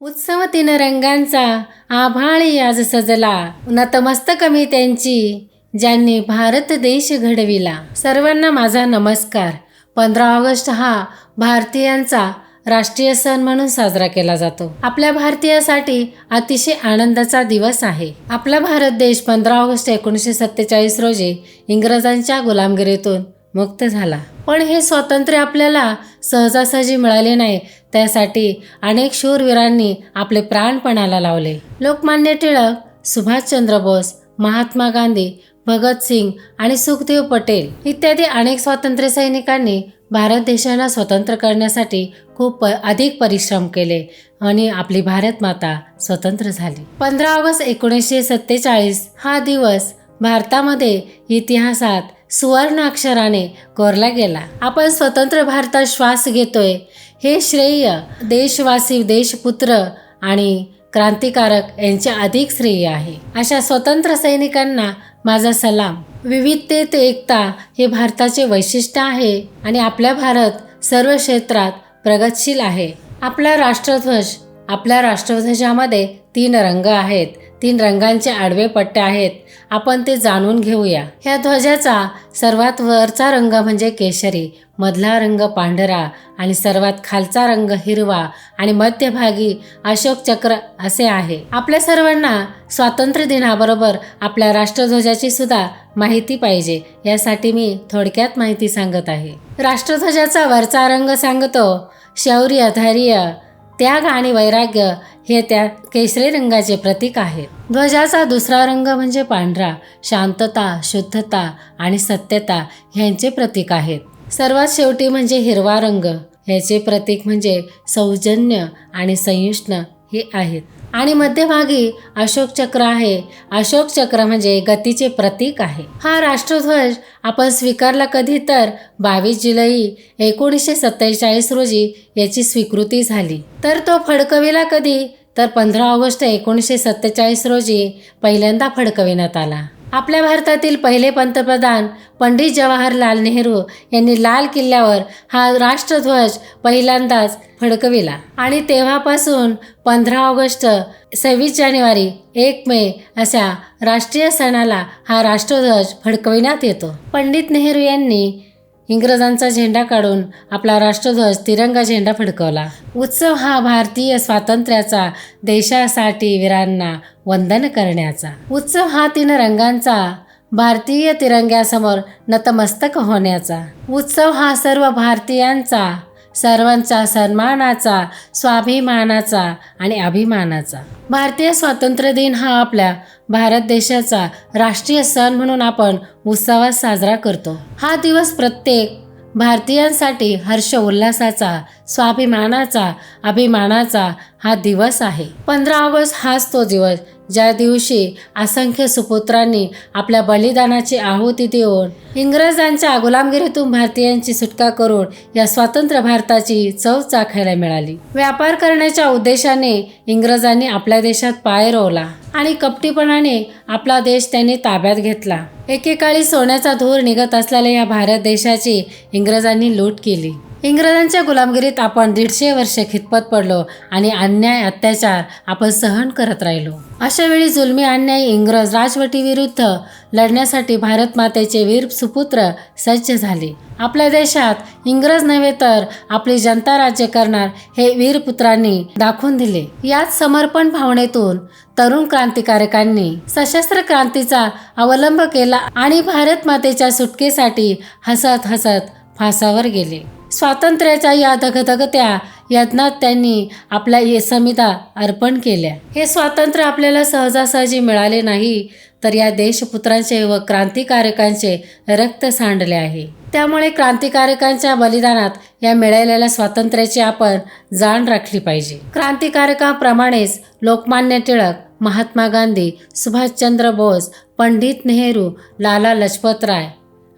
उत्सव तीन रंगांचा आभाळी आज सजला. नतमस्तक मी त्यांची ज्यांनी भारत देश घडविला. सर्वांना माझा नमस्कार. पंधरा ऑगस्ट हा भारतीयांचा राष्ट्रीय सण म्हणून साजरा केला जातो. आपल्या भारतीयासाठी अतिशय आनंदाचा दिवस आहे. आपला भारत देश पंधरा ऑगस्ट एकोणीसशे सत्तेचाळीस रोजी इंग्रजांच्या गुलामगिरीतून मुक्त झाला. पण हे स्वातंत्र्य आपल्याला सहजासहजी मिळाले नाही. त्यासाठी अनेक शूरवीरांनी आपले प्राणपणाला लावले. लोकमान्य टिळक सुभाषचंद्र बोस महात्मा गांधी भगतसिंग आणि सुखदेव पटेल इत्यादी अनेक स्वातंत्र्य सैनिकांनी भारत देशाला स्वतंत्र करण्यासाठी खूप प अधिक परिश्रम केले आणि आपली भारत माता स्वतंत्र झाली. पंधरा ऑगस्ट एकोणीसशे सत्तेचाळीस हा दिवस भारतामध्ये इतिहासात सुवर्णाक्षराने कोरला गेला. आपण स्वतंत्र भारतात श्वास घेतोय. हे श्रेय देशवासी देशपुत्र आणि क्रांतिकारक यांचे अधिक श्रेय आहे. अशा स्वतंत्र सैनिकांना माझा सलाम. विविधतेत एकता हे भारताचे वैशिष्ट्य आहे आणि आपला भारत सर्व क्षेत्रात प्रगतशील आहे. आपला राष्ट्रध्वज आपल्या राष्ट्रध्वजामध्ये तीन रंग आहेत. तीन रंगांचे आडवे पट्टे आहेत. आपण ते जाणून घेऊया. ह्या ध्वजाचा सर्वात वरचा रंग म्हणजे केशरी मधला रंग पांढरा आणि सर्वात खालचा रंग हिरवा आणि मध्यभागी अशोक चक्र असे आहे. आपल्या सर्वांना स्वातंत्र्य दिनाबरोबर आपल्या राष्ट्रध्वजाची सुद्धा माहिती पाहिजे. यासाठी मी थोडक्यात माहिती सांगत आहे. राष्ट्रध्वजाचा वरचा रंग सांगतो शौर्य धैर्य त्याग आणि वैराग्य हे त्या केशरी रंगाचे प्रतीक आहे. ध्वजाचा दुसरा रंग म्हणजे पांढरा. शांतता शुद्धता आणि सत्यता ह्यांचे प्रतीक आहेत. सर्वात शेवटी म्हणजे हिरवा रंग. ह्याचे प्रतीक म्हणजे सौजन्य आणि संयुष्ण हे आहेत. आणि मध्यभागी अशोक चक्र आहे. अशोक चक्र म्हणजे गतीचे प्रतीक आहे. हा राष्ट्रध्वज आपण स्वीकारला कधी तर बावीस जुलै एकोणीसशे सत्तेचाळीस रोजी याची स्वीकृती झाली. तर तो फडकविला कधी? तर पंधरा ऑगस्ट एकोणीसशे सत्तेचाळीस रोजी पहिल्यांदा फडकविण्यात आला. आपल्या भारतातील पहिले पंतप्रधान पंडित जवाहरलाल नेहरू यांनी लाल किल्ल्यावर हा राष्ट्रध्वज पहिल्यांदाच फडकविला. आणि तेव्हापासून पंधरा ऑगस्ट सव्वीस जानेवारी एक मे अशा राष्ट्रीय सणाला हा राष्ट्रध्वज फडकविण्यात येतो. पंडित नेहरू यांनी इंग्रजांचा झेंडा काढून आपला राष्ट्रध्वज तिरंगा झेंडा फडकवला. उत्सव हा भारतीय स्वातंत्र्याचा देशासाठी वीरांना वंदन करण्याचा. उत्सव हा तीन रंगांचा भारतीय तिरंग्यासमोर नतमस्तक होण्याचा. उत्सव हा सर्व भारतीयांचा सर्वांचा सन्मानाचा स्वाभिमानाचा आणि अभिमानाचा. भारतीय स्वातंत्र्य दिन हा आपल्या भारत देशाचा राष्ट्रीय सण म्हणून आपण उत्सवात साजरा करतो. हा दिवस प्रत्येक भारतीयांसाठी हर्ष उल्हासाचा स्वाभिमानाचा अभिमानाचा हा दिवस आहे. पंधरा ऑगस्ट हाच तो दिवस ज्या दिवशी असंख्य सुपुत्रांनी आपल्या बलिदानाची आहुती देऊन इंग्रजांच्या गुलामगिरीतून भारतीयांची सुटका करून या स्वतंत्र भारताची चव चाखायला मिळाली. व्यापार करण्याच्या उद्देशाने इंग्रजांनी आपल्या देशात पाय रोवला आणि कपटीपणाने आपला देश त्यांनी ताब्यात घेतला. एकेकाळी सोन्याचा धूर निघत असलेल्या या भारत देशाची इंग्रजांनी लूट केली. इंग्रजांच्या गुलामगिरीत आपण दीडशे वर्ष खितपत पडलो आणि अन्याय अत्याचार आपण सहन करत राहिलो. अशा वेळी जुलमी अन्याय इंग्रज राजवटीविरुद्ध लढण्यासाठी भारत मातेचे वीर सुपुत्र सज्ज झाले. आपल्या देशात इंग्रज नव्हे तर आपली जनता राज्य करणार हे वीरपुत्रांनी दाखवून दिले. याच समर्पण भावनेतून तरुण क्रांतिकारकांनी सशस्त्र क्रांतीचा अवलंब केला आणि भारत मातेच्या सुटकेसाठी हसत हसत फासावर गेले. स्वातंत्र्याच्या या धगधगत्या यज्ञात त्यांनी आपल्या ये अर्पण केल्या. हे स्वातंत्र्य आपल्याला सहजासहजी मिळाले नाही तर या देशपुत्रांचे व क्रांतिकारकांचे रक्त सांडले आहे. त्यामुळे क्रांतिकारकांच्या बलिदानात या मिळालेल्या स्वातंत्र्याची आपण जाण राखली पाहिजे. क्रांतिकारकांप्रमाणेच लोकमान्य टिळक महात्मा गांधी सुभाषचंद्र बोस पंडित नेहरू लाला लजपतराय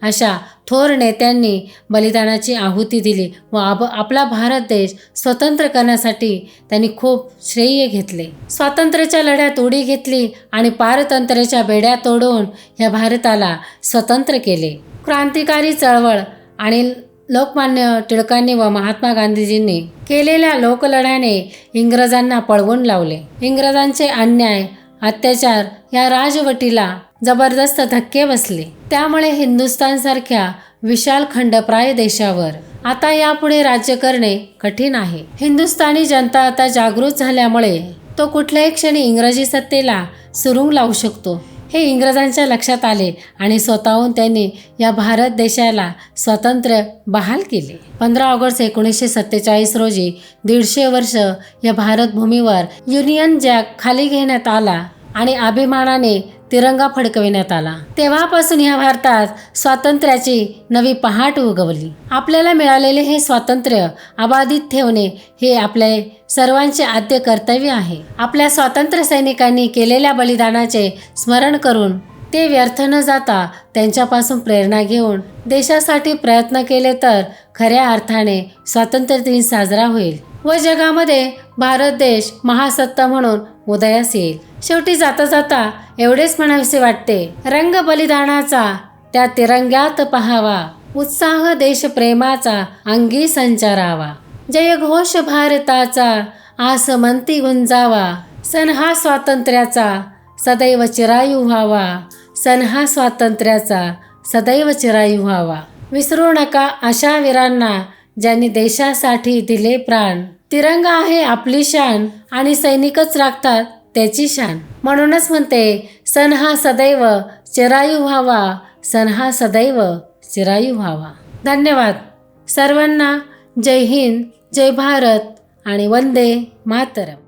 अशा थोर नेत्यांनी बलिदानाची आहुती दिली व आप आपला भारत देश स्वतंत्र करण्यासाठी त्यांनी खूप श्रेय घेतले. स्वातंत्र्याच्या लढ्यात उडी घेतली आणि पारतंत्र्याच्या बेड्या तोडून या भारताला स्वतंत्र केले. क्रांतिकारी चळवळ आणि लोकमान्य टिळकांनी व महात्मा गांधीजींनी केलेल्या लोकलढ्याने इंग्रजांना पळवून लावले. इंग्रजांचे अन्याय अत्याचार या राजवटीला जबरदस्त धक्के बसले. त्यामुळे हिंदुस्थानसारख्या विशाल खंडप्राय देशावर आता यापुढे राज्य करणे कठीण आहे. हिंदुस्थानी जनता आता जागृत झाल्यामुळे तो कुठल्याही क्षणी इंग्रजी सत्तेला सुरुंग लावू शकतो. हे इंग्रजांच्या लक्षात आले आणि स्वतःहून त्यांनी या भारत देशाला स्वातंत्र्य बहाल केले. पंधरा ऑगस्ट एकोणीसशे सत्तेचाळीस रोजी दीडशे वर्ष या भारतभूमीवर युनियन जॅक खाली घेण्यात आला आणि अभिमानाने तिरंगा फडकविण्यात आला. तेव्हापासून ह्या भारतात स्वातंत्र्याची नवी पहाट उगवली. आपल्याला मिळालेले हे स्वातंत्र्य अबाधित ठेवणे हे आपले सर्वांचे आद्य कर्तव्य आहे. आपल्या स्वातंत्र्य सैनिकांनी केलेल्या बलिदानाचे स्मरण करून ते व्यर्थ न जाता त्यांच्यापासून प्रेरणा घेऊन देशासाठी प्रयत्न केले तर खऱ्या अर्थाने स्वातंत्र्य दिन साजरा होईल. व जगामध्ये भारत देश महासत्ता म्हणून उदयास येईल. शेवटी जाता जाता एवढेच म्हणावेसे वाटते रंग बलिदानाचा त्या तिरंग्यात पहावा. उत्साह देशप्रेमाचा अंगी संचारावा. जय घोष भारताचा आसमंती गुंजावा. सण हा स्वातंत्र्याचा सदैव चिरायू व्हावा. सण हा स्वातंत्र्याचा सदैव चिरायू व्हावा. विसरू नका अशा वीरांना ज्यांनी देशासाठी दिले प्राण. तिरंगा आहे आपली शान आणि सैनिकच राखतात त्याची शान. म्हणूनच म्हणते सण हा सदैव चिरायू व्हावा सण हा सदैव चिरायू व्हावा. धन्यवाद. सर्वांना जय हिंद जय भारत आणि वंदे मातरम.